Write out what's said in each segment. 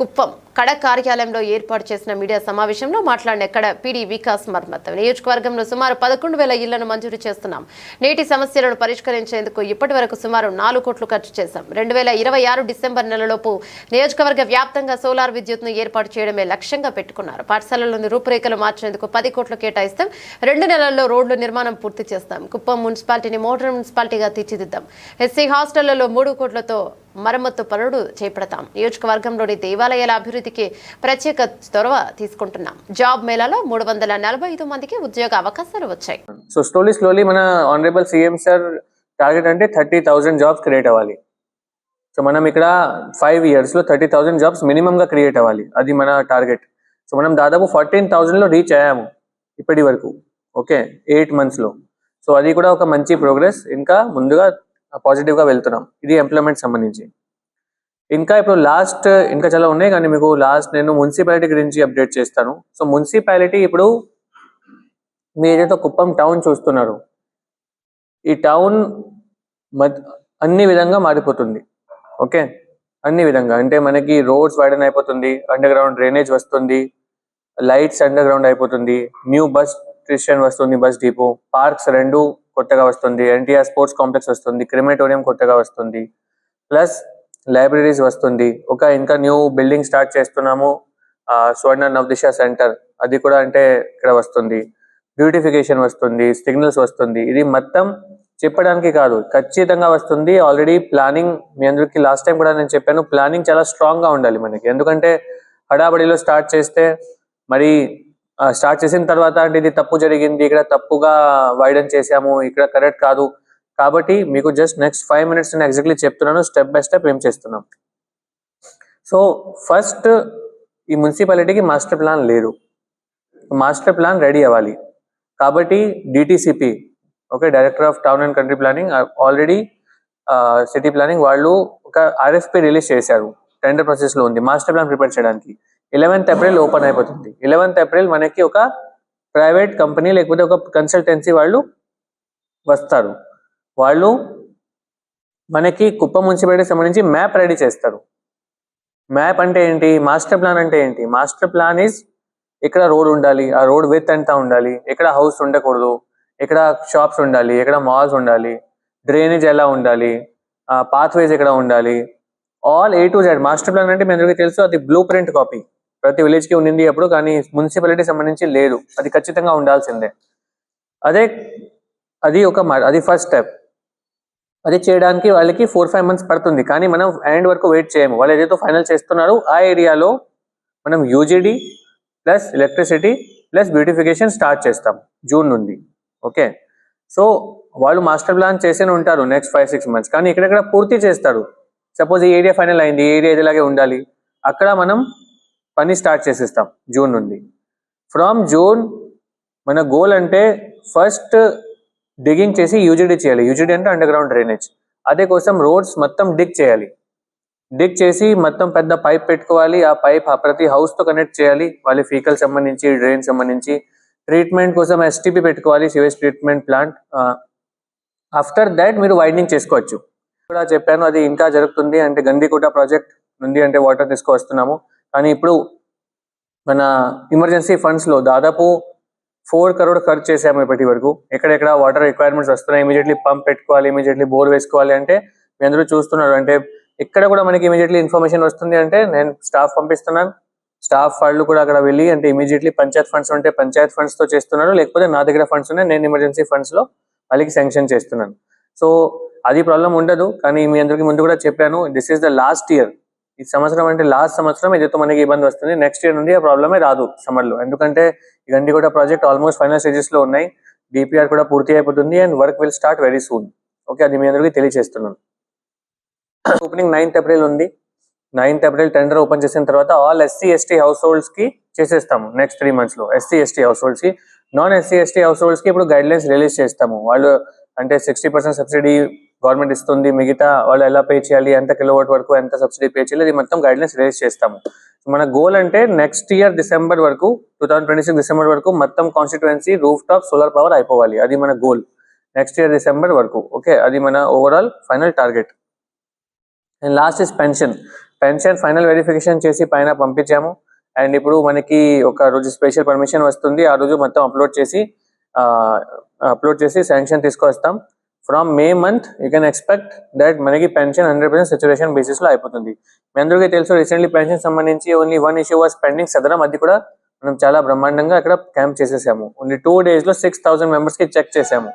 కుప్పం. కడ కార్యాలయంలో ఏర్పాటు చేసిన మీడియా సమావేశంలో మాట్లాడిన కడ పీడీ వికాస్ మర్మత్ నియోజకవర్గంలో సుమారు పదకొండు వేల ఇళ్ళను మంజూరు చేస్తున్నాం. నేటి సమస్యలను పరిష్కరించేందుకు ఇప్పటి వరకు సుమారు నాలుగు కోట్లు ఖర్చు చేశాం. రెండు వేల ఇరవై ఆరు డిసెంబర్ నెలలోపు నియోజకవర్గ వ్యాప్తంగా సోలార్ విద్యుత్ను ఏర్పాటు చేయడమే లక్ష్యంగా పెట్టుకున్నారు. పాఠశాలలోని రూపురేఖలు మార్చేందుకు పది కోట్లు కేటాయిస్తాం. రెండు నెలల్లో రోడ్లు నిర్మాణం పూర్తి చేస్తాం. కుప్పం మున్సిపాలిటీని మోడర్న్ మున్సిపాలిటీగా తీర్చిదిద్దాం. ఎస్సీ హాస్టళ్ళలో మూడు కోట్లతో మరమ్మత్తు పనులు చేపడతాం. నియోజకవర్గంలోని దేవాలయాల అభివృద్ధి అభివృద్ధికి ప్రత్యేక చొరవ తీసుకుంటున్నాం. జాబ్ మేళాలో మూడు వందల నలభై ఐదు మందికి ఉద్యోగ అవకాశాలు వచ్చాయి. సో స్లోలీ స్లోలీ మన ఆనరబుల్ సీఎం సార్ టార్గెట్ అంటే థర్టీ థౌసండ్ జాబ్స్ క్రియేట్ అవ్వాలి. సో మనం ఇక్కడ ఫైవ్ ఇయర్స్లో థర్టీ థౌసండ్ జాబ్స్ మినిమంగా క్రియేట్ అవ్వాలి. అది మన టార్గెట్ సో మనం దాదాపు ఫార్టీన్ థౌసండ్లో రీచ్ అయ్యాము ఇప్పటి వరకు. ఓకే ఎయిట్ మంత్స్లో. సో అది కూడా ఒక మంచి ప్రోగ్రెస్ ఇంకా ముందుగా పాజిటివ్గా వెళ్తున్నాం. ఇది ఎంప్లాయ్మెంట్ సంబంధించి. ఇంకా ఇప్పుడు లాస్ట్ ఇంకా చాలా ఉన్నాయి కానీ మీకు లాస్ట్ నేను మున్సిపాలిటీ గురించి అప్డేట్ చేస్తాను. సో మున్సిపాలిటీ ఇప్పుడు మీ ఏదైతే కుప్పం టౌన్ చూస్తున్నారు ఈ టౌన్ మద్ అన్ని విధంగా మారిపోతుంది. ఓకే అన్ని విధంగా. అంటే మనకి రోడ్స్ వైడన్ అయిపోతుంది అండర్ గ్రౌండ్ డ్రైనేజ్ వస్తుంది లైట్స్ అండర్ గ్రౌండ్ అయిపోతుంది న్యూ బస్ స్టేషన్ వస్తుంది బస్ డిపో పార్క్స్ రెండు కొత్తగా వస్తుంది ఎన్టీఆర్ స్పోర్ట్స్ కాంప్లెక్స్ వస్తుంది క్రిమేటోరియం కొత్తగా వస్తుంది. ప్లస్ లైబ్రరీస్ వస్తుంది. ఒక ఇంకా న్యూ బిల్డింగ్ స్టార్ట్ చేస్తున్నాము. ఆ, స్వర్ణ నవదిశ సెంటర్. అది కూడా అంటే ఇక్కడ వస్తుంది. బ్యూటిఫికేషన్ వస్తుంది సిగ్నల్స్ వస్తుంది. ఇది మొత్తం చెప్పడానికి కాదు ఖచ్చితంగా వస్తుంది. ఆల్రెడీ ప్లానింగ్ మీ అందరికి లాస్ట్ టైం కూడా నేను చెప్పాను ప్లానింగ్ చాలా స్ట్రాంగ్గా ఉండాలి మనకి. ఎందుకంటే హడాబడిలో స్టార్ట్ చేస్తే మరి స్టార్ట్ చేసిన తర్వాత అంటే ఇది తప్పు జరిగింది ఇక్కడ తప్పుగా వైడన్ చేసాము ఇక్కడ కరెక్ట్ కాదు. కాబట్టి మీకు జస్ట్ నెక్స్ట్ ఫైవ్ మినిట్స్ నేను ఎగ్జాక్ట్లీ చెప్తున్నాను. స్టెప్ బై స్టెప్ ఏం చేస్తున్నాం? సో ఫస్ట్ ఈ మున్సిపాలిటీకి మాస్టర్ ప్లాన్ లేదు. మాస్టర్ ప్లాన్ రెడీ అవ్వాలి. కాబట్టి DTCP okay director of town and country planning already city planning వాళ్ళు ఒక ఆర్ఎఫ్పి రిలీజ్ చేశారు. టెండర్ ప్రాసెస్లో ఉంది. మాస్టర్ ప్లాన్ ప్రిపేర్ చేయడానికి. ఎలెవెన్త్ ఏప్రిల్ ఓపెన్ అయిపోతుంది. ఎలెవెన్త్ ఏప్రిల్ మనకి ఒక ప్రైవేట్ కంపెనీ లేకపోతే ఒక కన్సల్టెన్సీ వాళ్ళు వస్తారు. వాళ్ళు మనకి కుప్పం మున్సిపాలిటీ సంబంధించి మ్యాప్ రెడీ చేస్తారు. మ్యాప్ అంటే ఏంటి? మాస్టర్ ప్లాన్ అంటే ఏంటి? మాస్టర్ ప్లాన్ ఇస్ ఇక్కడ రోడ్ ఉండాలి ఆ రోడ్ విత్ ఎంత ఉండాలి ఎక్కడ హౌస్ ఉండకూడదు ఎక్కడ షాప్స్ ఉండాలి ఎక్కడ మాల్స్ ఉండాలి డ్రైనేజ్ ఎలా ఉండాలి పాత్వేస్ ఎక్కడ ఉండాలి all A to Z master plan అంటే మీ అందరికీ తెలుసు అది బ్లూ ప్రింట్ కాపీ ప్రతి విలేజ్కి ఉండింది అప్పుడు కానీ మున్సిపాలిటీ సంబంధించి లేదు. అది ఖచ్చితంగా ఉండాల్సిందే. అదే అది ఒక అది ఫస్ట్ స్టెప్ అది చేయడానికి వాళ్ళకి ఫోర్ ఫైవ్ మంత్స్ పడుతుంది. కానీ మనం ఎండ్ వరకు వెయిట్ చేయము. వాళ్ళు ఏదైతే ఫైనల్ చేస్తున్నారో ఆ ఏరియాలో మనం UGD plus electricity plus beautification start చేస్తాం. జూన్ నుండి. ఓకే సో వాళ్ళు మాస్టర్ ప్లాన్ చేసేనే ఉంటారు నెక్స్ట్ ఫైవ్ సిక్స్ మంత్స్ కానీ ఇక్కడెక్కడ పూర్తి చేస్తారు? సపోజ్ ఈ ఏరియా ఫైనల్ అయింది. ఈ ఏరియా ఇదిలాగే ఉండాలి. అక్కడ మనం పని స్టార్ట్ చేసేస్తాం జూన్ నుండి. ఫ్రమ్ జూన్ మన గోల్ అంటే ఫస్ట్ డిగింగ్ చేసి యూజీడీ చేయాలి. యూజీడీ అంటే అండర్ గ్రౌండ్ డ్రైనేజ్ అదే కోసం రోడ్స్ మొత్తం డిగ్ చేయాలి. డిగ్ చేసి మొత్తం పెద్ద పైప్ పెట్టుకోవాలి. ఆ పైప్ ప్రతి హౌస్తో కనెక్ట్ చేయాలి. వాళ్ళ ఫీకల్ సంబంధించి డ్రైన్ సంబంధించి. ట్రీట్మెంట్ కోసం ఎస్టీపీ పెట్టుకోవాలి sewage treatment plant after that మీరు వైడనింగ్ చేసుకోవచ్చు. కూడా చెప్పాను అది ఇంకా జరుగుతుంది. అంటే గందికోట ప్రాజెక్ట్ నుండి అంటే వాటర్ తీసుకువస్తున్నాము. కానీ ఇప్పుడు మన ఎమర్జెన్సీ ఫండ్స్లో దాదాపు ఫోర్ కరోడ్ ఖర్చు చేసాము ఇప్పటి వరకు. ఎక్కడెక్కడ వాటర్ రిక్వైర్మెంట్స్ వస్తున్నాయి ఇమీడియట్లీ పంప్ పెట్టుకోవాలి ఇమీడియట్లీ బోర్ వేసుకోవాలి అంటే మీ అందరూ చూస్తున్నారు. అంటే ఎక్కడ కూడా మనకి ఇమీడియట్లీ ఇన్ఫర్మేషన్ వస్తుంది అంటే నేను స్టాఫ్ పంపిస్తున్నాను. స్టాఫ్ వాళ్ళు కూడా అక్కడ వెళ్ళి అంటే ఇమీడియట్లీ పంచాయత్ ఫండ్స్ ఉంటే పంచాయత్ ఫండ్స్తో చేస్తున్నారు. లేకపోతే నా దగ్గర ఫండ్స్ ఉన్నాయి నేను ఎమర్జెన్సీ ఫండ్స్లో వాళ్ళకి శాంక్షన్ చేస్తున్నాను. సో అది ప్రాబ్లం ఉండదు. కానీ మీ అందరికి ముందు కూడా చెప్పాను this is the last year ఈ సంవత్సరం అంటే లాస్ట్ సంవత్సరం ఏదైతే మనకి ఇబ్బంది వస్తుంది. నెక్స్ట్ ఇయర్ నుండి ఆ ప్రాబ్లమే రాదు సమ్మర్లో ఎందుకంటే ఇవన్నీ కూడా ప్రాజెక్ట్ ఆల్మోస్ట్ ఫైనల్ స్టేజెస్లో ఉన్నాయి. డిపిఆర్ కూడా పూర్తి అయిపోతుంది and work will start very soon okay అది మీ అందరికీ తెలియజేస్తున్నాను ఓపెనింగ్ నైన్త్ ఏప్రిల్ ఉంది. నైన్త్ ఏప్రిల్ టెండర్ ఓపెన్ చేసిన తర్వాత ఆల్ ఎస్సీ ఎస్టీ హౌస్ హోల్డ్స్కి చేసేస్తాము నెక్స్ట్ త్రీ మంత్స్లో. ఎస్సీ ఎస్టీ హౌస్ హోల్డ్స్కి. నాన్ ఎస్సీ ఎస్టీ హౌస్ హోల్డ్స్కి ఇప్పుడు గైడ్ లైన్స్ రిలీజ్ చేస్తాము. వాళ్ళు అంటే సిక్స్టీ పర్సెంట్ సబ్సిడీ గవర్నమెంట్ ఇస్తుంది మిగతా వాళ్ళు ఎలా పే చేయాలి ఎంత కిలోవాట్ వరకు ఎంత సబ్సిడీ పే చేయాలి ఇది మొత్తం గైడ్లైన్స్ రిలీజ్ చేస్తాము. మన గోల్ అంటే నెక్స్ట్ ఇయర్ డిసెంబర్ వరకు two thousand twenty six December వరకు మొత్తం constituency roof top solar power అయిపోవాలి. అది మన గోల్ నెక్స్ట్ ఇయర్ డిసెంబర్ వరకు ఓకే అది మన overall final target and last is pension pension final verification చేసి పైన పంపించాము. అండ్ ఇప్పుడు మనకి ఒక రోజు స్పెషల్ పర్మిషన్ వస్తుంది. ఆ రోజు మొత్తం అప్లోడ్ చేసి అప్లోడ్ చేసి శాంక్షన్ తీసుకొస్తాం. From May month you can expect that మనకి పెన్షన్ హండ్రెడ్ పర్సెంట్ సిచ్యువేషన్ బేసిస్లో అయిపోతుంది. మీ అందరికీ తెలుసు రీసెంట్లీ పెన్షన్ సంబంధించి only one issue was pending సదరం. అది కూడా మనం చాలా బ్రహ్మాండంగా అక్కడ క్యాంప్ చేసేసాము. ఓన్లీ టూ డేస్లో సిక్స్ థౌసండ్ మెంబర్స్కి చెక్ చేసాము.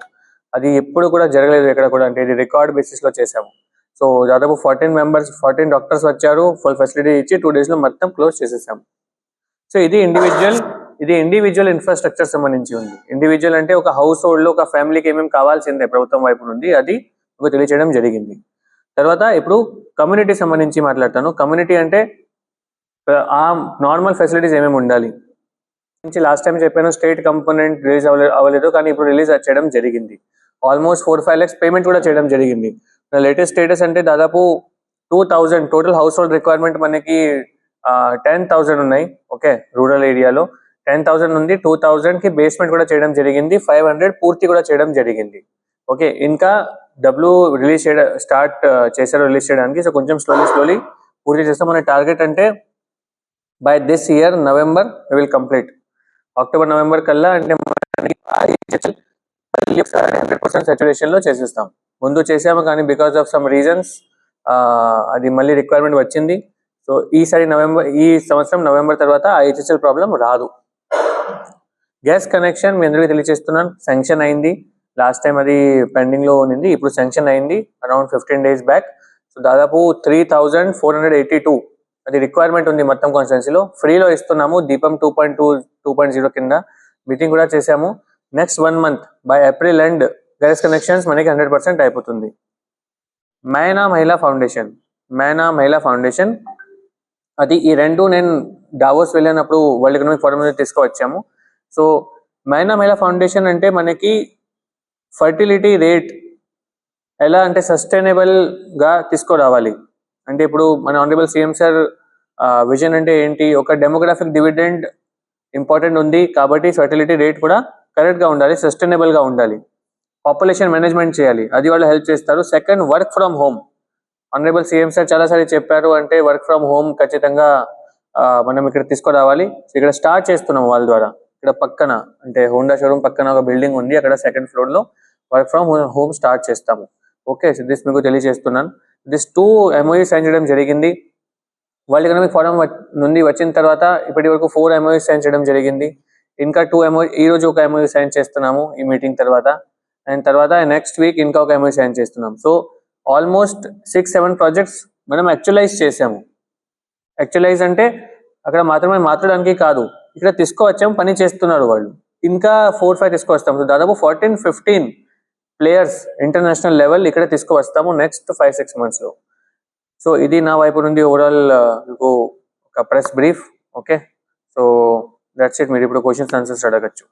అది ఎప్పుడు కూడా జరగలేదు ఎక్కడ కూడా. అంటే ఇది రికార్డ్ బేసిస్లో చేసాము. సో దాదాపు ఫార్టీన్ మెంబర్స్ ఫార్టీన్ డాక్టర్స్ వచ్చారు. ఫుల్ ఫెసిలిటీ ఇచ్చి టూ డేస్లో మొత్తం క్లోజ్ చేసేసాము. సో ఇది ఇండివిజువల్ ఇది ఇండివిజువల్ ఇన్ఫ్రాస్ట్రక్చర్ సంబంధించి ఉంది. ఇండివిజువల్ అంటే ఒక హౌస్ హోల్డ్లో ఒక ఫ్యామిలీకి ఏమేమి కావాల్సిందే ప్రభుత్వం వైపు నుండి అది మీకు తెలియచేయడం జరిగింది. తర్వాత ఇప్పుడు కమ్యూనిటీ సంబంధించి మాట్లాడతాను. కమ్యూనిటీ అంటే ఆ నార్మల్ ఫెసిలిటీస్ ఏమేమి ఉండాలి? నుంచి లాస్ట్ టైం చెప్పాను స్టేట్ కంపోనెంట్ రిలీజ్ అవ్వలేదు కానీ ఇప్పుడు రిలీజ్ చేయడం జరిగింది. Almost four five lakhs payment కూడా చేయడం జరిగింది. లేటెస్ట్ స్టేటస్ అంటే దాదాపు two thousand total house hold requirement మనకి టెన్ థౌసండ్ ఉన్నాయి. ఓకే రూరల్ ఏరియాలో టెన్ థౌసండ్ ఉంది టూ థౌసండ్కి బేస్మెంట్ కూడా చేయడం జరిగింది ఫైవ్ హండ్రెడ్ పూర్తి కూడా చేయడం జరిగింది. ఓకే ఇంకా డబ్ల్యూ రిలీజ్ చేయడం స్టార్ట్ చేశారు రిలీజ్ చేయడానికి. సో కొంచెం స్లోలీ స్లోలీ పూర్తి చేస్తాం. మన టార్గెట్ అంటే by this year November will complete October November కల్లా అంటే హండ్రెడ్ పర్సెంట్ సాచురేషన్లో చేసేస్తాం. ముందు చేసాము కానీ బికాస్ ఆఫ్ సమ్ రీజన్స్ అది మళ్ళీ రిక్వైర్మెంట్ వచ్చింది. సో ఈసారి నవంబర్ ఈ సంవత్సరం నవంబర్ తర్వాత ఐహెచ్ఎస్ఎల్ ప్రాబ్లం రాదు. గ్యాస్ కనెక్షన్ మీ అందరికీ తెలియజేస్తున్నాను శాంక్షన్ అయింది. లాస్ట్ టైం అది పెండింగ్లో ఉంది ఇప్పుడు శాంక్షన్ అయింది. Around fifteen days back so దాదాపు three thousand four hundred eighty two అది రిక్వైర్మెంట్ ఉంది మొత్తం కాన్స్టిట్యున్సీలో ఫ్రీలో ఇస్తున్నాము. Deepam two point two two point zero కింద. మీటింగ్ కూడా చేసాము next one month by April and gas connections మనకి హండ్రెడ్ పర్సెంట్ అయిపోతుంది. మైనా మహిళా ఫౌండేషన్ మైనా మహిళా ఫౌండేషన్ అది ఈ రెండు నేను డావోస్ వెళ్ళినప్పుడు వరల్డ్ ఎకనామిక్ ఫోరం తీసుకువచ్చాము. సో మైనా మహిళా ఫౌండేషన్ అంటే మనకి ఫర్టిలిటీ రేట్ ఎలా అంటే సస్టైనబుల్గా తీసుకురావాలి. అంటే ఇప్పుడు మన ఆనరబుల్ సీఎం సార్ విజన్ అంటే ఏంటి? ఒక డెమోగ్రాఫిక్ డివిడెండ్ ఇంపార్టెంట్ ఉంది కాబట్టి ఫర్టిలిటీ రేట్ కూడా కరెక్ట్గా ఉండాలి సస్టైనబుల్గా ఉండాలి. పాపులేషన్ మేనేజ్మెంట్ చేయాలి అది వాళ్ళు హెల్ప్ చేస్తారు. Second work from home. Honourable CM sir చాలా చెప్పారు అంటే వర్క్ ఫ్రమ్ హోమ్ ఖచ్చితంగా మనం ఇక్కడ తీసుకురావాలి. ఇక్కడ స్టార్ట్ చేస్తున్నాం వాళ్ళ ద్వారా. ఇక్కడ పక్కన అంటే హోండా షోరూమ్ పక్కన ఒక బిల్డింగ్ ఉంది. అక్కడ సెకండ్ ఫ్లోర్లో వర్క్ ఫ్రమ్ హోమ్ స్టార్ట్ చేస్తాము. ఓకే దిస్ మీకు తెలియజేస్తున్నాను. దిస్ టూ ఎంఓయూ సైన్ చేయడం జరిగింది. వరల్డ్ ఎకనామిక్ ఫోరం నుండి వచ్చిన తర్వాత ఇప్పటి వరకు ఫోర్ ఎంఓయూ సైన్ చేయడం జరిగింది. ఇంకా టూ ఎంఓ ఈ రోజు ఒక ఎంఓయూ సైన్ చేస్తున్నాము ఈ మీటింగ్ తర్వాత. అండ్ తర్వాత నెక్స్ట్ వీక్ ఇంకా ఒక ఎంఓయూ సైన్ చేస్తున్నాం so almost six seven projects మనం యాక్చువలైజ్ చేసాము యాక్చువలైజ్ అంటే అక్కడ మాత్రమే మాట్లాడడానికి కాదు. ఇక్కడ తీసుకువచ్చాము పని చేస్తున్నారు వాళ్ళు. ఇంకా ఫోర్ ఫైవ్ తీసుకువస్తాము. సో దాదాపు fourteen fifteen players international level ఇక్కడ తీసుకువస్తాము నెక్స్ట్ ఫైవ్ సిక్స్ మంత్స్లో. సో ఇది నా వైపు నుండి ఓవరాల్ మీకు ఒక press brief okay so that's it మీరు ఇప్పుడు క్వశ్చన్స్ ఆన్సర్స్ అడగచ్చు.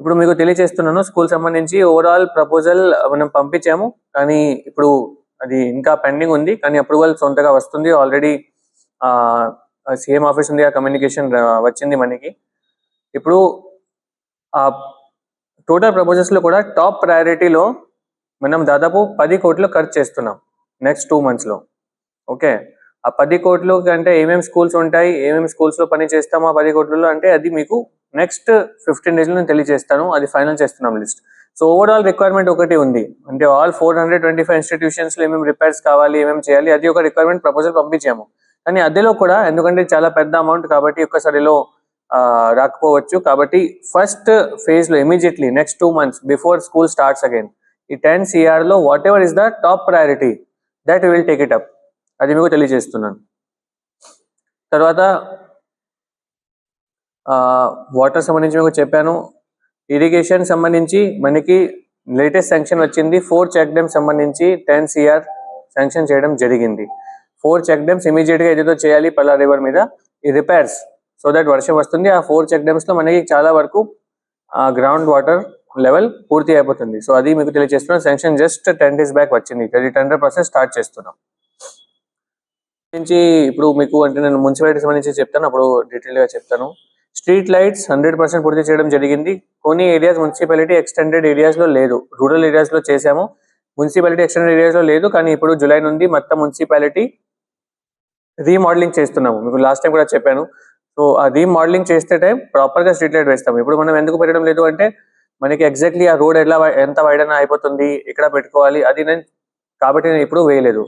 ఇప్పుడు మీకు తెలియజేస్తున్నాను స్కూల్ సంబంధించి ఓవరాల్ ప్రపోజల్ మనం పంపించాము. కానీ ఇప్పుడు అది ఇంకా పెండింగ్ ఉంది. కానీ అప్రూవల్ సొంతగా వస్తుంది. ఆల్రెడీ సీఎం ఆఫీస్ ఉంది ఆ కమ్యూనికేషన్ వచ్చింది మనకి. ఇప్పుడు ఆ టోటల్ ప్రపోజల్స్లో కూడా టాప్ ప్రయారిటీలో మనం దాదాపు పది కోట్లు ఖర్చు చేస్తున్నాం నెక్స్ట్ టూ మంత్స్లో ఓకే ఆ పది కోట్లు అంటే ఏమేమి స్కూల్స్ ఉంటాయి ఏమేమి స్కూల్స్లో పని చేస్తాము ఆ పది కోట్లలో అంటే అది మీకు నెక్స్ట్ ఫిఫ్టీన్ డేస్లో నేను తెలియజేస్తాను అది ఫైనల్ చేస్తున్నాం లిస్ట్ సో ఓవరాల్ రిక్వైర్మెంట్ ఒకటి ఉంది. అంటే all four hundred twenty five ఇన్స్టిట్యూషన్స్లో ఏమేమి రిపేర్స్ కావాలి ఏమేమి చేయాలి అది ఒక రిక్వైర్మెంట్ ప్రపోజల్ పంపించాము. కానీ అదేలో కూడా ఎందుకంటే చాలా పెద్ద అమౌంట్ కాబట్టి ఒక్కసారిలో రాకపోవచ్చు. కాబట్టి ఫస్ట్ ఫేజ్లో immediately next two months before school starts again ఈ ten సిఆర్లో whatever is the top priority that will take it up అది మీకు తెలియజేస్తున్నాను. తర్వాత వాటర్ సంబంధించి మీకు చెప్పాను. ఇరిగేషన్ సంబంధించి మనకి లేటెస్ట్ శాంక్షన్ వచ్చింది. ఫోర్ చెక్ డ్యామ్ సంబంధించి టెన్ సిఆర్ శాంక్షన్ చేయడం జరిగింది. ఫోర్ చెక్ డ్యామ్స్ ఇమీడియట్గా ఏదో చేయాలి పల్లా రివర్ మీద ఈ రిపేర్స్ సో దట్ వర్షం వస్తుంది. ఆ ఫోర్ చెక్ డ్యామ్స్లో మనకి చాలా వరకు గ్రౌండ్ వాటర్ లెవెల్ పూర్తి అయిపోతుంది. సో అది మీకు తెలియజేస్తున్నాం sanction just ten days back వచ్చింది. అది టెండర్ ప్రాసెస్ స్టార్ట్ చేస్తున్నాం. నుంచి ఇప్పుడు మీకు అంటే నేను మున్సిపాలిటీ సంబంధించి చెప్తాను. అప్పుడు డీటెయిల్గా చెప్తాను. స్ట్రీట్ లైట్స్ హండ్రెడ్ పర్సెంట్ పూర్తి చేయడం జరిగింది. కొన్ని ఏరియాస్ మున్సిపాలిటీ ఎక్స్టెండెడ్ ఏరియాస్లో లేదు. రూరల్ ఏరియాస్లో చేసాము మున్సిపాలిటీ ఎక్స్టెండెడ్ ఏరియాస్లో లేదు. కానీ ఇప్పుడు జూలై నుండి మొత్తం మున్సిపాలిటీ రీమోడలింగ్ చేస్తున్నాము. మీకు లాస్ట్ టైం కూడా చెప్పాను. సో ఆ రీమోడలింగ్ చేస్తే టైం ప్రాపర్గా స్ట్రీట్ లైట్ వేస్తాము. ఇప్పుడు మనం ఎందుకు పెట్టడం లేదు అంటే మనకి ఎగ్జాక్ట్లీ ఆ రోడ్ ఎలా ఎంత వైడన అయిపోతుంది ఎక్కడ పెట్టుకోవాలి అది నేను కాబట్టి నేను ఇప్పుడు వేయలేదు.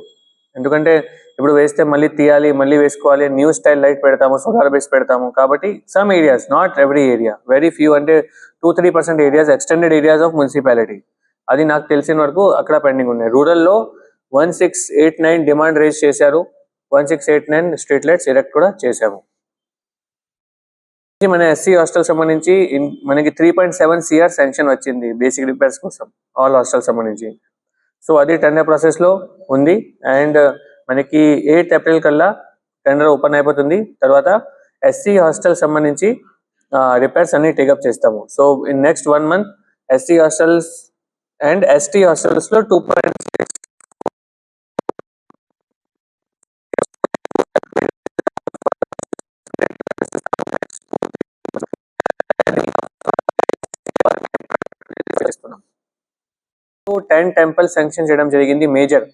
ఎందుకంటే ఇప్పుడు వేస్తే మళ్ళీ తీయాలి మళ్ళీ వేసుకోవాలి న్యూ స్టైల్ లైట్ పెడతాము సోలార్ బేస్ పెడతాము. కాబట్టి some areas not every area very few అంటే two three percent areas extended areas of municipality అది నాకు తెలిసిన వరకు అక్కడ పెండింగ్ ఉన్నాయి. రూరల్లో one six eight nine demand raise చేశారు. One six eight nine street lights erect కూడా చేశాము. మన ఎస్సీ హాస్టల్ సంబంధించి మనకి three point seven CR sanction వచ్చింది బేసిక్ రిపేర్స్ కోసం ఆల్ హాస్టల్ సంబంధించి. సో అది టెండర్ ప్రాసెస్లో ఉంది అండ్ మనకి ఎయిత్ ఏప్రిల్ కల్లా టెండర్ ఓపెన్ అయిపోతుంది. తర్వాత ఎస్సీ హాస్టల్ సంబంధించి రిపేర్స్ అన్ని టేకప్ చేస్తాము. So in next one month SC hostels and ST హాస్టల్స్లో two point ten temples sanction చేయడం జరిగింది major.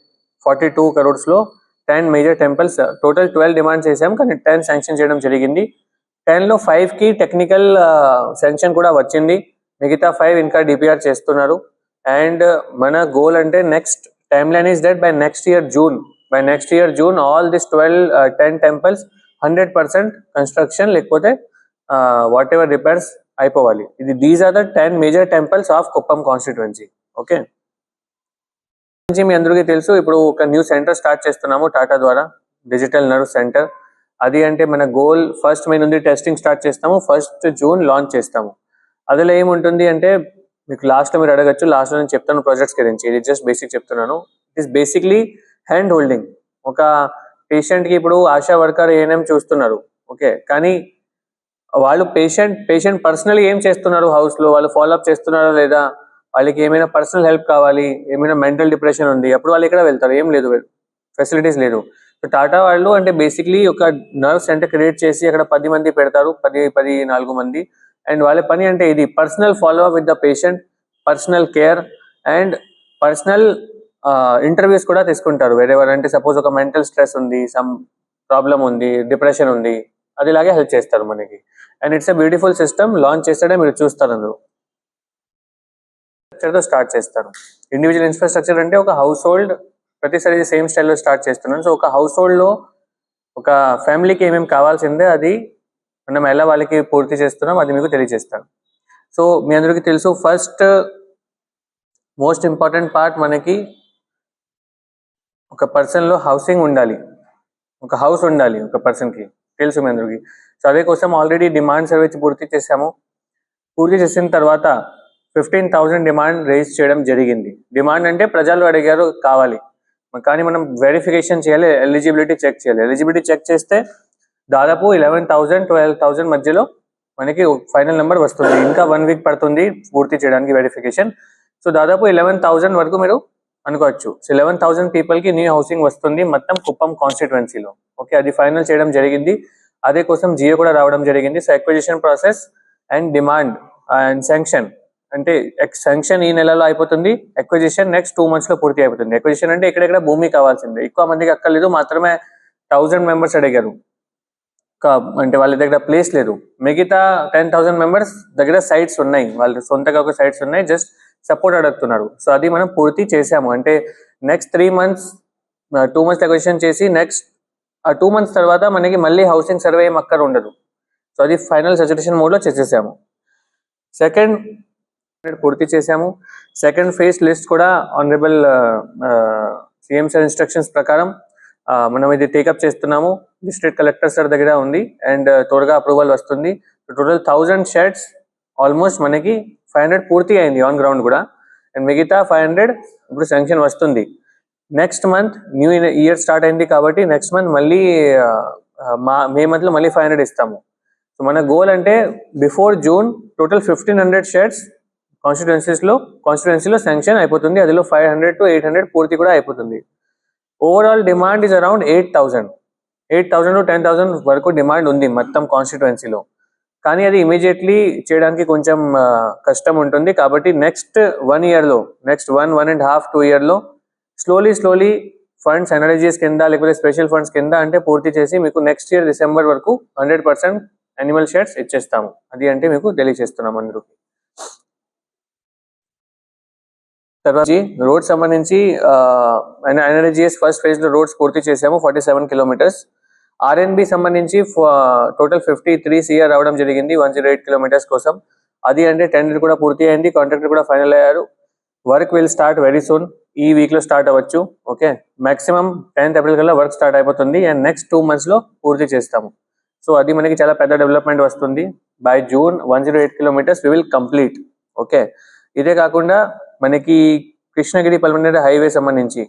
Forty two కరోడ్స్లో ten major temples. Total twelve demand చేశాం కానీ టెన్ శాంక్షన్ చేయడం జరిగింది. టెన్లో ఫైవ్కి టెక్నికల్ శాంక్షన్ కూడా వచ్చింది. మిగతా ఫైవ్ ఇంకా డిపిఆర్ చేస్తున్నారు. అండ్ మన గోల్ అంటే next time line is that by next year June. By next year June all this twelve ten temples hundred percent construction లేకపోతే వాట్ ఎవర్ రిపేర్స్ అయిపోవాలి. ఇది these are the ten major temples of Kuppam constituency okay గురించి మీ అందరికీ తెలుసు. ఇప్పుడు ఒక new centre start చేస్తున్నాము టాటా ద్వారా డిజిటల్ నర్వ్ సెంటర్. అది అంటే మన గోల్ ఫస్ట్ మే నుండి టెస్టింగ్ స్టార్ట్ చేస్తాము ఫస్ట్ జూన్ లాంచ్ చేస్తాము. అందులో ఏముంటుంది అంటే మీకు లాస్ట్ మీరు అడగచ్చు లాస్ట్ నేను చెప్తాను ప్రాజెక్ట్స్ గురించి. ఇది జస్ట్ బేసిక్ చెప్తున్నాను. It is basically hand holding ఒక పేషెంట్కి ఇప్పుడు ఆశా వర్కర్ ఏఎన్ఎం చూస్తున్నారు ఓకే? కానీ వాళ్ళు పేషెంట్ పేషెంట్ పర్సనల్ ఏం చేస్తున్నారు హౌస్లో? వాళ్ళు ఫాలో అప్ చేస్తున్నారా లేదా? వాళ్ళకి ఏమైనా పర్సనల్ హెల్ప్ కావాలి ఏమైనా మెంటల్ డిప్రెషన్ ఉంది అప్పుడు వాళ్ళు ఇక్కడ వెళ్తారు? ఏం లేదు. ఫెసిలిటీస్ లేదు. సో టాటా వాళ్ళు అంటే బేసిక్లీ ఒక నర్వ్ సెంటర్ క్రియేట్ చేసి అక్కడ పది మంది పెడతారు పది పది నాలుగు మంది. అండ్ వాళ్ళ పని అంటే ఇది personal follow up with the patient personal care and personal interviews కూడా తీసుకుంటారు. వేరేవారు అంటే సపోజ్ ఒక మెంటల్ స్ట్రెస్ ఉంది సమ్ ప్రాబ్లం ఉంది డిప్రెషన్ ఉంది అది ఇలాగే హెల్ప్ చేస్తారు మనకి. And it's a beautiful system launch చేస్తాడే మీరు చూస్తారు అందులో. ఇన్ఫ్రాస్ట్రక్చర్తో స్టార్ట్ చేస్తారు. ఇండివిజువల్ ఇన్ఫ్రాస్ట్రక్చర్ అంటే ఒక హౌస్ హోల్డ్ ప్రతిసారి సేమ్ స్టైల్లో స్టార్ట్ చేస్తున్నాను. సో ఒక హౌస్ హోల్డ్లో ఒక ఫ్యామిలీకి ఏమేమి కావాల్సిందే అది మనం ఎలా వాళ్ళకి పూర్తి చేస్తున్నాం అది మీకు తెలియజేస్తాను. సో మీ అందరికీ తెలుసు ఫస్ట్ మోస్ట్ ఇంపార్టెంట్ పార్ట్ మనకి ఒక పర్సన్లో హౌసింగ్ ఉండాలి. ఒక హౌస్ ఉండాలి ఒక పర్సన్కి. తెలుసు మీ అందరికి. సో అదే కోసం ఆల్రెడీ డిమాండ్ సర్వే పూర్తి చేసాము పూర్తి చేసిన తర్వాత ఫిఫ్టీన్ థౌసండ్ డిమాండ్ రేజ్ చేయడం జరిగింది. డిమాండ్ అంటే ప్రజలు అడిగారు కావాలి. కానీ మనం వెరిఫికేషన్ చేయాలి ఎలిజిబిలిటీ చెక్ చేయాలి. ఎలిజిబిలిటీ చెక్ చేస్తే దాదాపు ఇలెవెన్ థౌసండ్ ట్వెల్వ్ థౌసండ్ మధ్యలో మనకి ఫైనల్ నెంబర్ వస్తుంది. ఇంకా వన్ వీక్ పడుతుంది పూర్తి చేయడానికి వెరిఫికేషన్ సో దాదాపు ఇలెవెన్ థౌసండ్ వరకు మీరు అనుకోవచ్చు. సో ఇలెవెన్ థౌసండ్ పీపుల్కి న్యూ హౌసింగ్ వస్తుంది మొత్తం కుప్పం కాన్స్టిట్యువెన్సీలో ఓకే అది ఫైనల్ చేయడం జరిగింది. అదే కోసం జియో కూడా రావడం జరిగింది. So acquisition process and demand and sanction అంటే శాంక్షన్ ఈ నెలలో అయిపోతుంది. ఎక్విజిషన్ నెక్స్ట్ టూ మంత్స్లో పూర్తి అయిపోతుంది. ఎక్విజిషన్ అంటే ఎక్కడెక్కడ భూమి కావాల్సిందే. ఎక్కువ మందికి అక్కర్లేదు మాత్రమే థౌసండ్ మెంబర్స్ అడిగారు. అంటే వాళ్ళ దగ్గర ప్లేస్ లేదు. మిగతా టెన్ థౌసండ్ మెంబర్స్ దగ్గర సైట్స్ ఉన్నాయి. వాళ్ళ సొంతగా ఒక సైట్స్ ఉన్నాయి. జస్ట్ సపోర్ట్ అడుగుతున్నారు. సో అది మనం పూర్తి చేసాము అంటే next three months two months acquisition చేసి నెక్స్ట్ ఆ టూ మంత్స్ తర్వాత మనకి మళ్ళీ హౌసింగ్ సర్వే ఏం అక్కడ ఉండదు సో అది ఫైనల్ సజెషన్ మోడ్లో చేసేసాము. సెకండ్ పూర్తి చేశాము. సెకండ్ ఫేజ్ లిస్ట్ కూడా ఆనరబుల్ సిఎం సార్ ఇన్స్ట్రక్షన్స్ ప్రకారం uh, మనం ఇది టేకప్ చేస్తున్నాము. డిస్ట్రిక్ట్ కలెక్టర్ సార్ దగ్గర ఉంది అండ్ త్వరగా అప్రూవల్ వస్తుంది. టోటల్ థౌజండ్ షెడ్స్ ఆల్మోస్ట్ మనకి ఫైవ్ హండ్రెడ్ పూర్తి అయింది ఆన్ గ్రౌండ్ కూడా. అండ్ మిగతా ఫైవ్ హండ్రెడ్ ఇప్పుడు శాంక్షన్ వస్తుంది. Next month new year start అయింది కాబట్టి నెక్స్ట్ మంత్ మళ్ళీ uh, uh, మా మే మంత్లో మళ్ళీ ఫైవ్ హండ్రెడ్ ఇస్తాము. సో మన గోల్ అంటే before June total fifteen hundred shares కాన్స్టిట్యున్సీస్లో కాన్స్టిట్యున్సీలో శాంక్షన్ అయిపోతుంది. అదిలో five hundred to eight hundred పూర్తి కూడా అయిపోతుంది. Overall demand is around eight thousand eight thousand to ten thousand వరకు డిమాండ్ ఉంది మొత్తం కాన్స్టిట్యున్సీలో కానీ అది ఇమీడియట్లీ చేయడానికి కొంచెం కష్టం ఉంటుంది. కాబట్టి నెక్స్ట్ వన్ ఇయర్లో next one one and half two ఇయర్లో స్లోలీ స్లోలీ ఫండ్స్ ఎనర్జీస్ కింద లేకపోతే స్పెషల్ ఫండ్స్ కింద అంటే పూర్తి చేసి మీకు నెక్స్ట్ ఇయర్ డిసెంబర్ వరకు హండ్రెడ్ పర్సెంట్ అనిమల్ షేర్స్ ఇచ్చేస్తాము. అది అంటే మీకు తెలియజేస్తున్నాం అందరికి. తర్వాత రోడ్ సంబంధించి ఎన్ఆర్జీఎస్ ఫస్ట్ ఫేజ్లో రోడ్స్ పూర్తి చేసాము forty seven kilometres R N B సంబంధించి total fifty three C R రావడం జరిగింది వన్ జీరో ఎయిట్ కిలోమీటర్స్ కోసం. అది అంటే టెండర్ కూడా పూర్తి అయింది కాంట్రాక్టర్ కూడా ఫైనల్ అయ్యారు. Work will start very soon ఈ వీక్లో స్టార్ట్ అవ్వచ్చు ఓకే మాక్సిమం టెన్త్ ఏప్రిల్ కల్లా వర్క్ స్టార్ట్ అయిపోతుంది అండ్ నెక్స్ట్ టూ మంత్స్లో పూర్తి చేస్తాము. సో అది మనకి చాలా పెద్ద డెవలప్మెంట్ వస్తుంది. By June one zero eight kilometres we will complete okay ఇదే కాకుండా మనకి కృష్ణగిరి పల్మనరీ హైవే సంబంధించి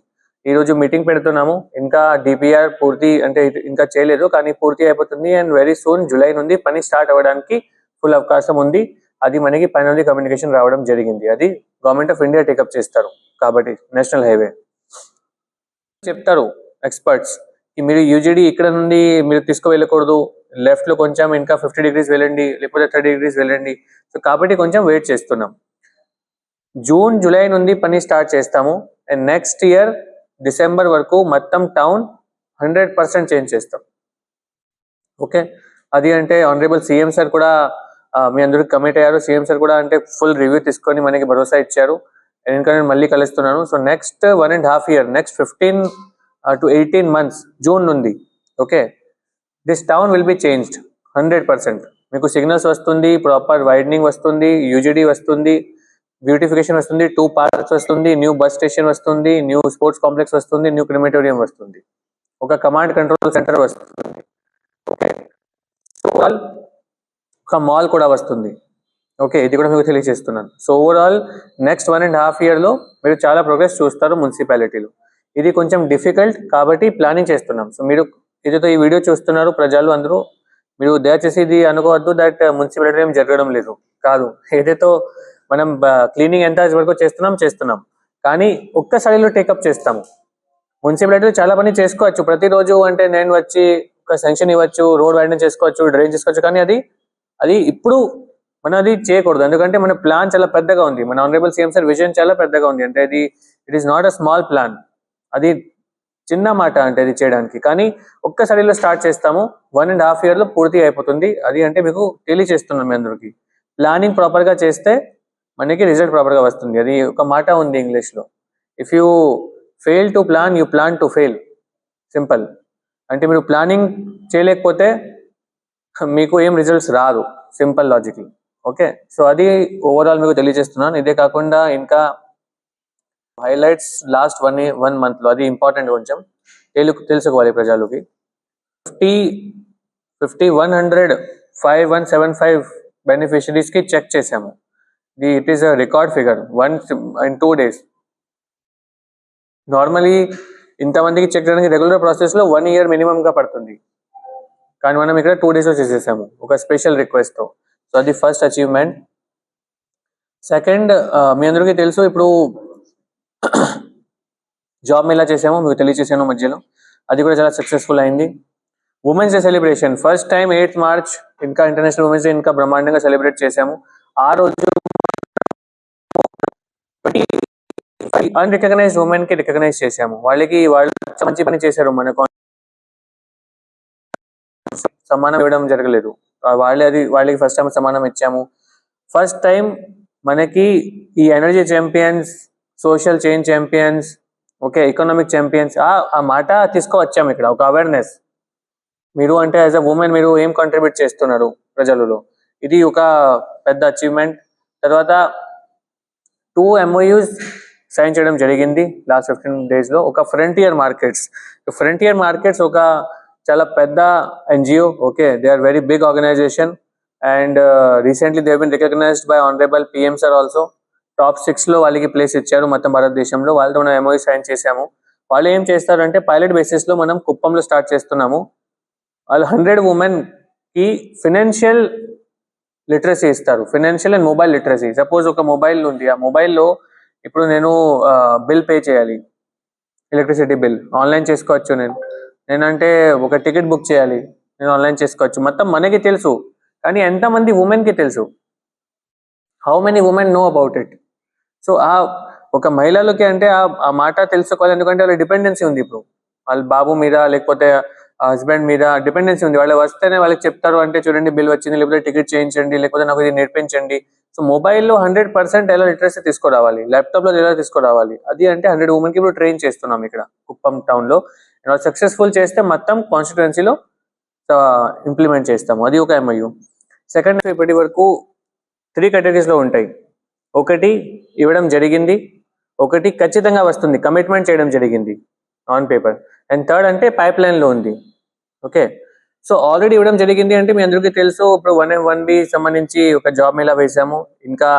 ఈ రోజు మీటింగ్ పెడుతున్నాము. ఇంకా డిపిఆర్ పూర్తి అంటే ఇంకా చేయలేదు కానీ పూర్తి అయిపోతుంది అండ్ వెరీ సూన్ జూలై నుండి పని స్టార్ట్ అవ్వడానికి ఫుల్ అవకాశం ఉంది. అది మనకి పైన కమ్యూనికేషన్ రావడం జరిగింది. అది గవర్నమెంట్ ఆఫ్ ఇండియా టేకప్ చేస్తారు కాబట్టి నేషనల్ హైవే చెప్తారు ఎక్స్పర్ట్స్ మీరు యూజీడీ ఇక్కడ నుండి మీరు తీసుకువెళ్ళకూడదు. లెఫ్ట్లో కొంచెం ఇంకా ఫిఫ్టీ డిగ్రీస్ వెళ్ళండి లేకపోతే థర్టీ డిగ్రీస్ వెళ్ళండి. సో కాబట్టి కొంచెం వెయిట్ చేస్తున్నాం. జూన్ జూలై నుండి పని స్టార్ట్ చేస్తాము. అండ్ నెక్స్ట్ ఇయర్ డిసెంబర్ వరకు మొత్తం టౌన్ హండ్రెడ్ పర్సెంట్ చేంజ్ చేస్తాం. ఓకే? అది అంటే ఆనరేబుల్ సీఎం సార్ కూడా మీ అందరికి కమిట్ అయ్యారు. సీఎం సార్ కూడా అంటే ఫుల్ రివ్యూ తీసుకొని మనకి భరోసా ఇచ్చారు. ఎందుకంటే ఇంకా నేను మళ్ళీ కలుస్తున్నాను. So next one and half year next fifteen to eighteen months June నుండి okay? This town will be changed hundred percent. మీకు సిగ్నల్స్ వస్తుంది ప్రాపర్ వైడనింగ్ వస్తుంది యూజిడి వస్తుంది బ్యూటిఫికేషన్ వస్తుంది టూ పార్క్స్ వస్తుంది న్యూ బస్ స్టేషన్ వస్తుంది న్యూ స్పోర్ట్స్ కాంప్లెక్స్ వస్తుంది new crematorium వస్తుంది. ఒక కమాండ్ కంట్రోల్ సెంటర్ వస్తుంది. ఓకే? ఒక మాల్ కూడా వస్తుంది. ఓకే? ఇది కూడా మీకు తెలియజేస్తున్నాను. So overall next one and half ఇయర్లో మీరు చాలా ప్రోగ్రెస్ చూస్తారు మున్సిపాలిటీలో. ఇది కొంచెం డిఫికల్ట్ కాబట్టి ప్లానింగ్ చేస్తున్నాం. సో మీరు ఇదితో ఈ వీడియో చూస్తున్నారు ప్రజలు అందరూ మీరు దయచేసి ఇది అనుకోవద్దు దట్ మున్సిపాలిటీ ఏం జరగడం లేదు. కాదు. ఏదైతే మనం క్లీనింగ్ ఎంత వరకు చేస్తున్నాం చేస్తున్నాం. కానీ ఒక్కసారిలో టేకప్ చేస్తాము. మున్సిపాలిటీలో చాలా పని చేసుకోవచ్చు. ప్రతిరోజు అంటే నేను వచ్చి ఒక సెంక్షన్ ఇవ్వచ్చు రోడ్ వైడనింగ్ చేసుకోవచ్చు డ్రైన్ చేసుకోవచ్చు. కానీ అది అది ఇప్పుడు మనం అది చేయకూడదు. ఎందుకంటే మన ప్లాన్ చాలా పెద్దగా ఉంది. మన ఆనరేబుల్ సీఎం సార్ విజన్ చాలా పెద్దగా ఉంది. అంటే అది it is not a small plan అది చిన్న మాట అంటే అది చేయడానికి. కానీ ఒక్కసారిలో స్టార్ట్ చేస్తాము. వన్ అండ్ హాఫ్ ఇయర్లో పూర్తి అయిపోతుంది. అది అంటే మీకు తెలియచేస్తున్నాం మీ అందరికీ. ప్లానింగ్ ప్రాపర్గా చేస్తే మనకి రిజల్ట్ ప్రాపర్గా వస్తుంది. అది ఒక మాట ఉంది ఇంగ్లీష్లో if you fail to plan you plan to fail simple అంటే మీరు ప్లానింగ్ చేయలేకపోతే మీకు ఏం రిజల్ట్స్ రాదు. సింపుల్ లాజిక్లీ ఓకే సో అది ఓవరాల్ మీకు తెలియజేస్తున్నాను. ఇదే కాకుండా ఇంకా హైలైట్స్ లాస్ట్ వన్ వన్ మంత్లో అది ఇంపార్టెంట్ కొంచెం. తెలుగు తెలుసుకోవాలి ప్రజలకి fifty fifty one hundred five one seven five బెనిఫిషరీస్కి check చేసాము the, it is a record figure one in two days normally ఇంతమందికి చెక్ చేయడానికి రెగ్యులర్ ప్రాసెస్లో వన్ ఇయర్ మినిమంగా పడుతుంది. కానీ మనం ఇక్కడ టూ డేస్లో చేసేసాము ఒక స్పెషల్ రిక్వెస్ట్తో. సో అది ఫస్ట్ అచీవ్మెంట్ సెకండ్ మీ అందరికీ తెలుసు ఇప్పుడు జాబ్ మేళా చేసాము మీకు తెలియచేసాను మధ్యలో. అది కూడా చాలా సక్సెస్ఫుల్ అయింది. Women's day celebration first time eighth March ఇంకా ఇంటర్నేషనల్ ఉమెన్స్ డే ఇంకా బ్రహ్మాండంగా సెలబ్రేట్ చేసాము. ఆ రోజు అన్రికగ్నైజ్డ్ ఉమెన్కి రికగ్నైజ్ చేసాము వాళ్ళకి వాళ్ళు మంచి పని చేశారు మన సమానం ఇవ్వడం జరగలేదు. వాళ్ళే అది వాళ్ళకి ఫస్ట్ టైం సమానం ఇచ్చాము. ఫస్ట్ టైం మనకి ఈ energy champions social change champions okay economic champions ఆ మాట తీసుకువచ్చాము ఇక్కడ ఒక అవేర్నెస్ మీరు అంటే యాజ్ అ ఉమెన్ మీరు ఏం కాంట్రిబ్యూట్ చేస్తున్నారు ప్రజలలో? ఇది ఒక పెద్ద అచీవ్మెంట్ తర్వాత టూ ఎంఓయూస్ సైన్ చేయడం జరిగింది లాస్ట్ ఫిఫ్టీన్ డేస్లో. ఒక ఫ్రంటియర్ మార్కెట్స్ ఫ్రంటియర్ మార్కెట్స్ ఒక చాలా పెద్ద NGO okay they are very big organisation and recently they been recognised by honourable PM sir also top సిక్స్లో వాళ్ళకి ప్లేస్ ఇచ్చారు మొత్తం భారతదేశంలో. వాళ్ళతో మనం ఎంఓయూ సైన్ చేశాము. వాళ్ళు ఏం చేస్తారంటే పైలట్ బేసిస్లో మనం కుప్పంలో స్టార్ట్ చేస్తున్నాము. వాళ్ళు హండ్రెడ్ ఉమెన్కి ఫినాన్షియల్ లిటరసీ ఇస్తారు. Financial and mobile literacy. Suppose ఒక మొబైల్ ఉంది. ఆ మొబైల్లో ఇప్పుడు నేను బిల్ పే చేయాలి. ఎలక్ట్రిసిటీ బిల్ ఆన్లైన్ చేసుకోవచ్చు నేను. నేనంటే ఒక టికెట్ బుక్ చేయాలి. నేను ఆన్లైన్ చేసుకోవచ్చు. మొత్తం మనకి తెలుసు. కానీ ఎంతమంది ఉమెన్కి తెలుసు? How many women know about it so ఆ ఒక మహిళలకి అంటే ఆ ఆ మాట తెలుసుకోవాలి. ఎందుకంటే వాళ్ళ డిపెండెన్సీ ఉంది ఇప్పుడు. వాళ్ళ బాబు మీద లేకపోతే హస్బెండ్ మీద డిపెండెన్సీ ఉంది. వాళ్ళు వస్తేనే వాళ్ళకి చెప్తారు అంటే చూడండి బిల్ వచ్చింది లేకపోతే టికెట్ చేయించండి లేకపోతే నాకు ఇది నేర్పించండి. సో మొబైల్లో హండ్రెడ్ పర్సెంట్ ఎలా లిటరసీ తీసుకురావాలి? ల్యాప్టాప్లో ఎలా తీసుకురావాలి? అది అంటే హండ్రెడ్ ఉమెన్కి ఇప్పుడు ట్రైన్ చేస్తున్నాం ఇక్కడ కుప్పం టౌన్లో సక్సెస్ఫుల్ చేస్తే మొత్తం కాన్స్టిట్యున్సీలో ఇంప్లిమెంట్ చేస్తాము. అది ఒక ఎంఐయు సెకండ్ ఇప్పటి వరకు త్రీ కేటగిరీస్లో ఉంటాయి. ఒకటి ఇవ్వడం జరిగింది ఒకటి ఖచ్చితంగా వస్తుంది. కమిట్మెంట్ చేయడం జరిగింది ఆన్ పేపర్ అండ్ థర్డ్ అంటే పైప్ లైన్లో ఉంది. ఓకే సో ఆల్రెడీ ఇవ్వడం జరిగింది అంటే మీ అందరికీ తెలుసు. ఇప్పుడు వన్ వన్ బి సంబంధించి ఒక జాబ్ మేళా వేసాము ఇంకా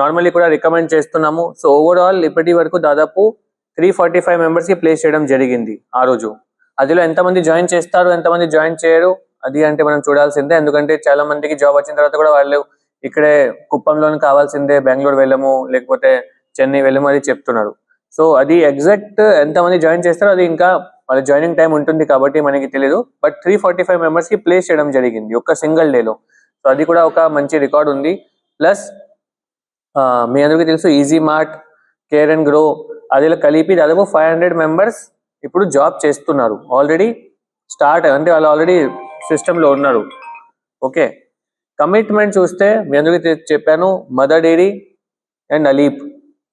నార్మల్లీ కూడా రికమెండ్ చేస్తున్నాము. సో ఓవరాల్ ఇప్పటి వరకు దాదాపు త్రీ ఫార్టీ ఫైవ్ మెంబర్స్కి ప్లేస్ చేయడం జరిగింది ఆ రోజు. అదిలో ఎంతమంది జాయిన్ చేస్తారు ఎంతమంది జాయిన్ చేయరు అది అంటే మనం చూడాల్సిందే. ఎందుకంటే చాలా మందికి జాబ్ వచ్చిన తర్వాత కూడా వాళ్ళు ఇక్కడే కుప్పంలోని కావాల్సిందే బెంగళూరు వెళ్ళము లేకపోతే చెన్నై వెళ్ళము అది చెప్తున్నారు. సో అది ఎగ్జాక్ట్ ఎంతమంది జాయిన్ చేస్తారో అది ఇంకా వాళ్ళ జాయినింగ్ టైం ఉంటుంది కాబట్టి మనకి తెలియదు బట్ త్రీ ఫార్టీ ఫైవ్ మెంబర్స్కి ప్లేస్ చేయడం జరిగింది ఒక సింగిల్ డేలో సో అది కూడా ఒక మంచి రికార్డ్ ఉంది. ప్లస్ మీ అందరికీ తెలుసు easy mart care and grow అదిలో కలిపి దాదాపు ఫైవ్ హండ్రెడ్ మెంబర్స్ ఇప్పుడు జాబ్ చేస్తున్నారు. ఆల్రెడీ స్టార్ట్ అంటే వాళ్ళు ఆల్రెడీ సిస్టంలో ఉన్నారు. ఓకే కమిట్మెంట్ చూస్తే మీ అందరికీ చెప్పాను Mother Dairy and ALEAP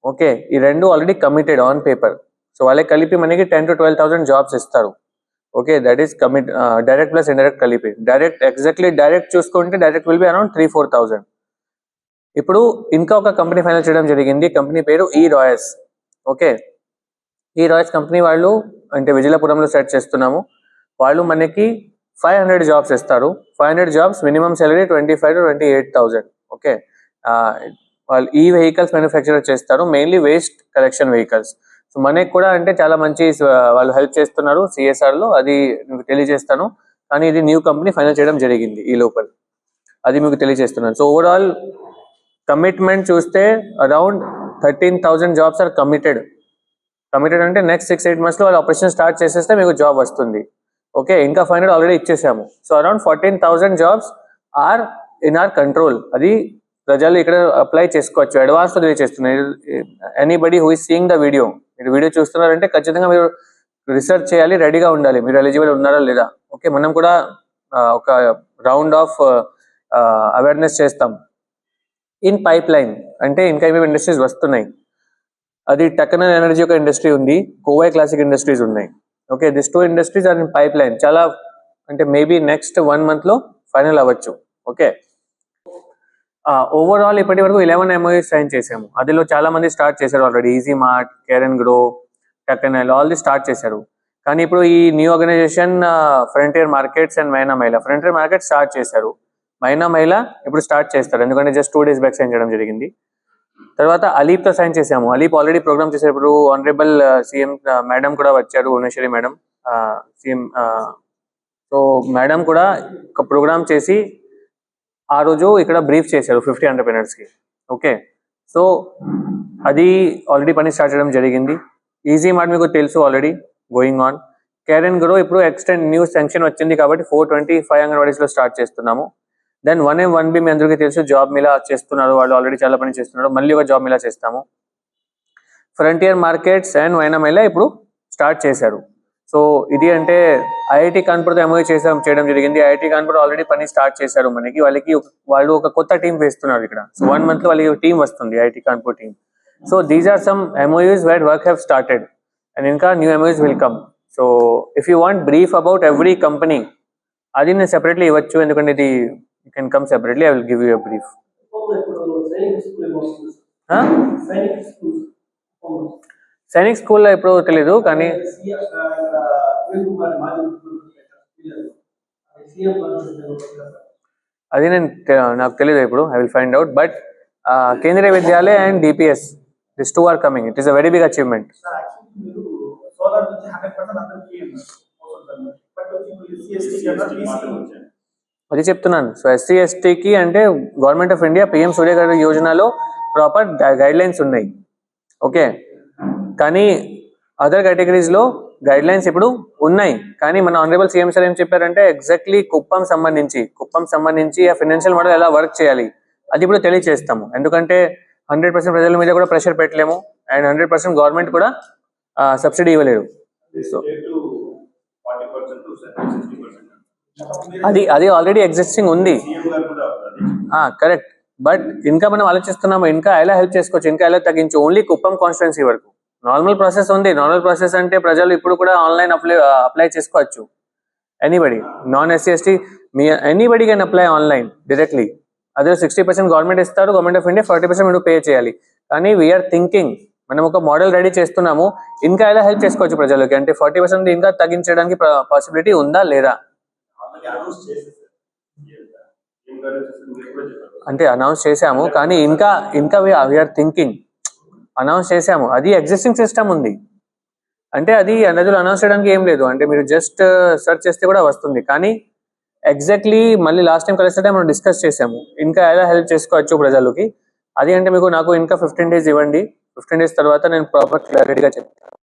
okay ఈ రెండు already committed on paper so వాళ్ళకి కలిపి మనకి ten to twelve thousand jobs ఇస్తారు. Okay that is commit direct plus indirect కలిపి. డైరెక్ట్ ఎగ్జాక్ట్లీ డైరెక్ట్ చూసుకుంటే direct will be around three four thousand ఇప్పుడు ఇంకా ఒక కంపెనీ ఫైనల్ చేయడం జరిగింది. కంపెనీ పేరు ఈ రాయల్స్ ఓకే ఈ రాయల్స్ కంపెనీ వాళ్ళు అంటే విజయపురంలో సెట్ చేస్తున్నాము. వాళ్ళు మనకి ఫైవ్ హండ్రెడ్ జాబ్స్ ఇస్తారు. Five hundred jobs minimum salary twenty five to twenty eight thousand okay వాళ్ళు ఈ వెహికల్స్ మ్యానుఫ్యాక్చర్ చేస్తారు. Mainly waste collection vehicles so మనకి కూడా అంటే చాలా మంచి వాళ్ళు హెల్ప్ చేస్తున్నారు సిఎస్ఆర్లో అది మీకు తెలియజేస్తాను. కానీ ఇది న్యూ కంపెనీ ఫైనల్ చేయడం జరిగింది ఈ లోపల. అది మీకు తెలియజేస్తున్నాను. సో ఓవరాల్ కమిట్మెంట్ చూస్తే around thirteen thousand jobs are committed committed అంటే నెక్స్ట్ సిక్స్ ఎయిట్ మంత్స్లో వాళ్ళు ఆపరేషన్ స్టార్ట్ చేసేస్తే మీకు జాబ్ వస్తుంది. ఓకే ఇంకా five hundred already ఇచ్చేసాము. So around fourteen thousand jobs are in our control అది ప్రజలు ఇక్కడ అప్లై చేసుకోవచ్చు. అడ్వాన్స్లో తెలియజేస్తున్నారు anybody who is seeing the video మీరు వీడియో చూస్తున్నారంటే ఖచ్చితంగా మీరు రీసెర్చ్ చేయాలి రెడీగా ఉండాలి. మీరు ఎలిజిబుల్ ఉన్నారా లేదా? ఓకే మనం కూడా ఒక రౌండ్ ఆఫ్ అవేర్నెస్ చేస్తాం. ఇన్ పైప్ లైన్ అంటే ఇంకా ఏమేమి ఇండస్ట్రీస్ వస్తున్నాయి. అది టెక్నల్ ఎనర్జీ ఒక ఇండస్ట్రీ ఉంది కోవై క్లాసిక్ ఇండస్ట్రీస్ ఉన్నాయి. Okay this two industries are in pipeline చాలా అంటే మేబీ నెక్స్ట్ వన్ మంత్లో ఫైనల్ అవ్వచ్చు. ఓకే ఓవరాల్ ఇప్పటి వరకు ఇలెవెన్ ఎంఓఎస్ సైన్ చేసాము అదిలో చాలా మంది స్టార్ట్ చేశారు already easy mart care grow టెక్నల్ all the start చేశారు. కానీ ఇప్పుడు ఈ new organisation frontier markets and Myna Mahila frontier market start చేశారు. మైనా మహిళ ఇప్పుడు స్టార్ట్ చేస్తారు. ఎందుకంటే just two days back sign చేయడం జరిగింది. తర్వాత అలీప్తో సైన్ చేశాము. అలీప్ ఆల్రెడీ ప్రోగ్రామ్ చేసేటప్పుడు ఇప్పుడు ఆనరబుల్ సీఎం మేడం కూడా వచ్చారు. Bhuvaneshwari madam CM so madam కూడా ఒక ప్రోగ్రామ్ చేసి ఆ రోజు ఇక్కడ బ్రీఫ్ చేశారు ఫిఫ్టీ ఎంటర్ప్రినర్స్కి. ఓకే సో అది ఆల్రెడీ పని స్టార్ట్ చేయడం జరిగింది. ఈజీ మార్ట్ మీకు తెలుసు already going on care and grow ఇప్పుడు ఎక్స్టెండ్ న్యూ సెంక్షన్ వచ్చింది కాబట్టి ఫోర్ ట్వంటీ ఫైవ్ అంగన్వాడీస్లో స్టార్ట్ చేస్తున్నాము. Then one M one B మీ అందరికీ తెలుసు జాబ్ మిలా చేస్తున్నారు వాళ్ళు ఆల్రెడీ చాలా పని చేస్తున్నారు. మళ్ళీ ఒక జాబ్ మిలా చేస్తాము. ఫ్రంటియర్ మార్కెట్స్ అండ్ వైనా మహిళ ఇప్పుడు స్టార్ట్ చేశారు. సో ఇది అంటే ఐఐటి కాన్పూర్ ఎంఓ చేసాం చేయడం జరిగింది. ఐఐటి కాన్పూర్ ఆల్రెడీ పని స్టార్ట్ చేశారు మనకి. వాళ్ళకి వాళ్ళు ఒక కొత్త టీం వేస్తున్నారు ఇక్కడ. సో వన్ మంత్లో వాళ్ళకి టీం వస్తుంది IIT Kanpur team so these are some MoUs where work have started and ఇంకా new MoUs will come so if you want brief about every company అది నేను సెపరేట్లీ ఇవ్వచ్చు. ఎందుకంటే ఇది you can come separately I will give you brief ఇప్పుడు సైనిక స్కూల్లో ఎప్పుడు తెలియదు కానీ. అది నేను నాకు తెలియదు ఇప్పుడు I will find out but Kendriya Vidyalaya and DPS this two are coming it is a very big achievement అది చెప్తున్నాను. సో ఎస్సీ ఎస్టీకి అంటే government of India PM Surya గారి యోజనలో ప్రాపర్ గైడ్ లైన్స్ ఉన్నాయి. ఓకే కానీ అదర్ కేటగిరీస్లో guidelines ఇప్పుడు ఉన్నాయి. కానీ మన ఆనరబుల్ సీఎం సార్ ఏం చెప్పారంటే ఎగ్జాక్ట్లీ కుప్పం సంబంధించి కుప్పం సంబంధించి ఆ ఫైనాన్షియల్ మోడల్ ఎలా వర్క్ చేయాలి అది ఇప్పుడు తెలియచేస్తాము. ఎందుకంటే హండ్రెడ్ పర్సెంట్ ప్రజల మీద కూడా ప్రెషర్ పెట్టలేము అండ్ హండ్రెడ్ పర్సెంట్ గవర్నమెంట్ కూడా సబ్సిడీ ఇవ్వలేదు. సో అది అది ఆల్రెడీ ఎగ్జిస్టింగ్ ఉంది. కరెక్ట్ బట్ ఇంకా మనం ఆలోచిస్తున్నాము ఇంకా ఎలా హెల్ప్ చేసుకోవచ్చు ఇంకా ఎలా తగ్గించు ఓన్లీ కుప్పం కాన్స్టిట్యున్సీ వరకు. నార్మల్ ప్రాసెస్ ఉంది. నార్మల్ ప్రాసెస్ అంటే ప్రజలు ఇప్పుడు కూడా ఆన్లైన్ అప్లై అప్లై చేసుకోవచ్చు. Anybody non SC ST me anybody can apply online directly అదే సిక్స్టీ పర్సెంట్ గవర్నమెంట్ ఇస్తారు government of India forty percent మీరు పే చేయాలి. కానీ వీఆర్ థింకింగ్ మనం ఒక మోడల్ రెడీ చేస్తున్నాము. ఇంకా ఎలా హెల్ప్ చేసుకోవచ్చు ప్రజలకి? అంటే ఫార్టీ పర్సెంట్ ఇంకా తగ్గించడానికి పాసిబిలిటీ ఉందా లేదా? అంటే అనౌన్స్ చేశాము కానీ ఇంకా ఇంకా వీఆర్ థింకింగ్ అనౌన్స్ చేశాము. అది ఎగ్జిస్టింగ్ సిస్టమ్ ఉంది. అంటే అది నదులు అనౌన్స్ చేయడానికి ఏం లేదు. అంటే మీరు జస్ట్ సెర్చ్ uh, చేస్తే కూడా వస్తుంది. కానీ ఎగ్జాక్ట్లీ మళ్ళీ లాస్ట్ టైం కలిస్తే మనం డిస్కస్ చేసాము ఇంకా ఎలా హెల్ప్ చేసుకోవచ్చు ప్రజలకి అది అంటే మీకు నాకు ఇంకా ఫిఫ్టీన్ డేస్ ఇవ్వండి. ఫిఫ్టీన్ డేస్ తర్వాత నేను ప్రాపర్ క్లారిటీగా చెప్తాను.